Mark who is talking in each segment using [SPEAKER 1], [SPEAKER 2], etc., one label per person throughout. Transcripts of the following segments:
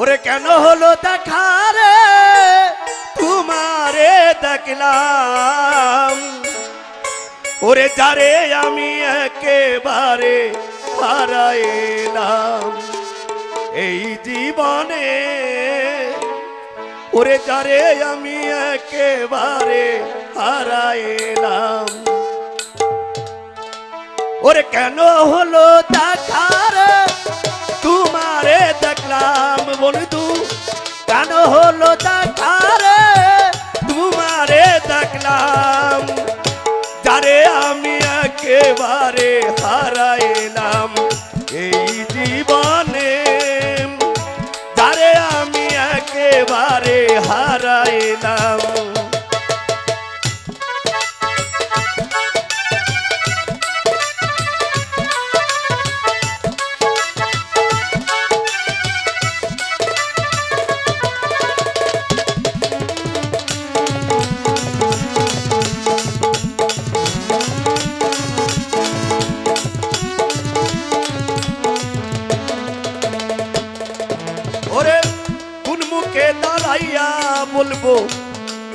[SPEAKER 1] ওরে কেন হলো দেখারে? তোমারে দেখলাম। ওরে যারে আমি একেবারে হারাইলাম। এই জীবনে ওরে যারে আমি একেবারে হারাইলাম। ওরে কেন হলো দেখার? হলো দেখার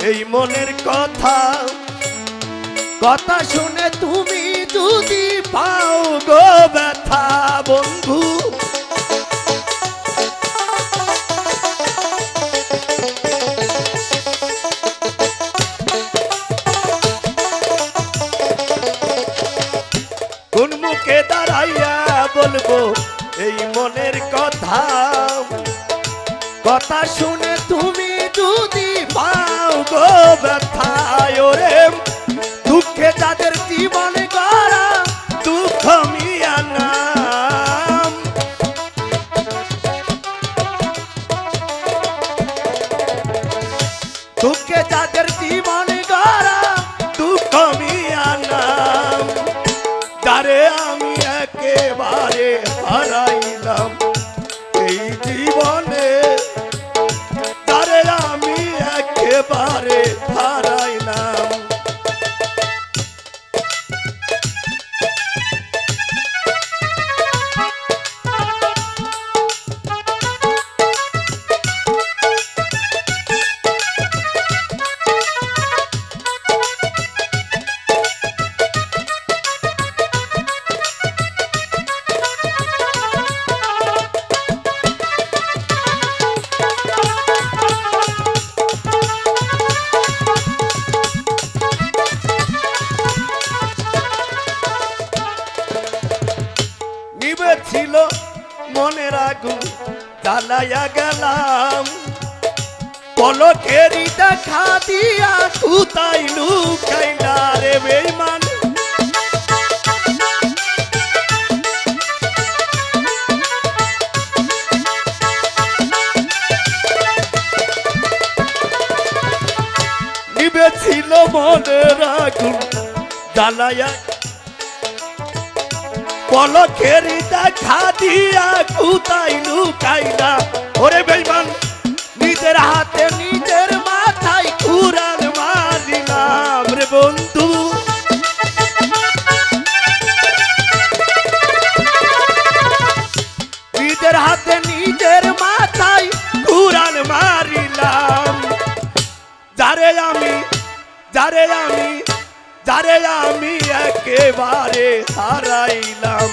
[SPEAKER 1] এই মনের কথা। কথা শুনে তুমি যদি পাও গো ব্যথা, বন্ধু। কোন মুখে দাঁড়াইয়া বলব এই মনের কথা? কথা শুনে তুমি যদি পাও গো ব্যথায় রে দুঃখে যাদের জীবন গড়া আগুন জ্বালাইয়া গেলাম পলকেরি দেখা দিয়া কুতাই লুকাইলা রে বেইমান। ছিল মনের আগুন জ্বালাইয়া পলকেরি দেখা দিয়া কুতাই লুকাইলা। ওরে নিজের হাতে নিজের মাথায় রে বন্ধু। নিজের হাতে নিজের মাথায় মারিলাম। আমি আমি, যারে আমি একেবারে হারাইলাম।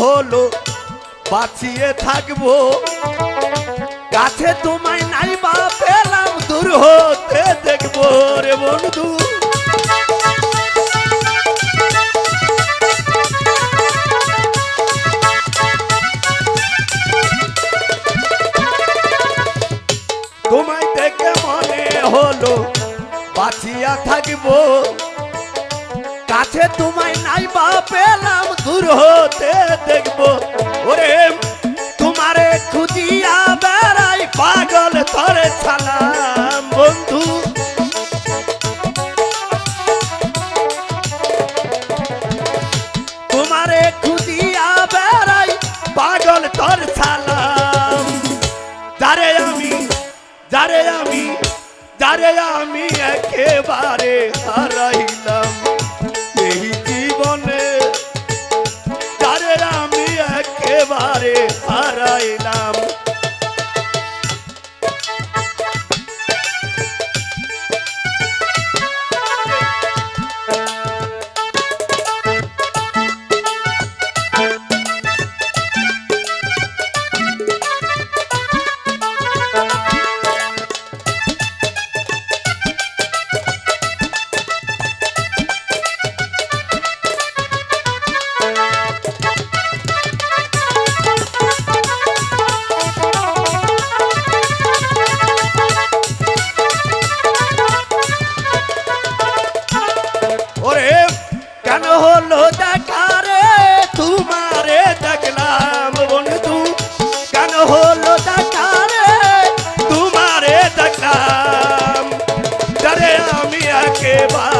[SPEAKER 1] হলো, বাঁচিয়ে থাকব। কাছে তোমায় নাই বা পেলাম, দূর হতে দেখব রে বন্ধু। তোমায় দেখে মনে হলো, বাঁচিয়া থাকব। কাছে তোমায় নাই বা পেলাম, দূর হতে দেখব। ওরে, তোমারে খুঁজিয়া বেড়াই পাগল তরে ছালাম, বন্ধু। তোমারে পাগল আমি আমি, যারে আমি একেবারে হারাইলাম। একেবারে হারাইলাম। কেন হলো দেখারে তোমারে দেখলাম বন্ধু। কেন হলো দেখারে তোমারে দেখলাম। আমি একেবারে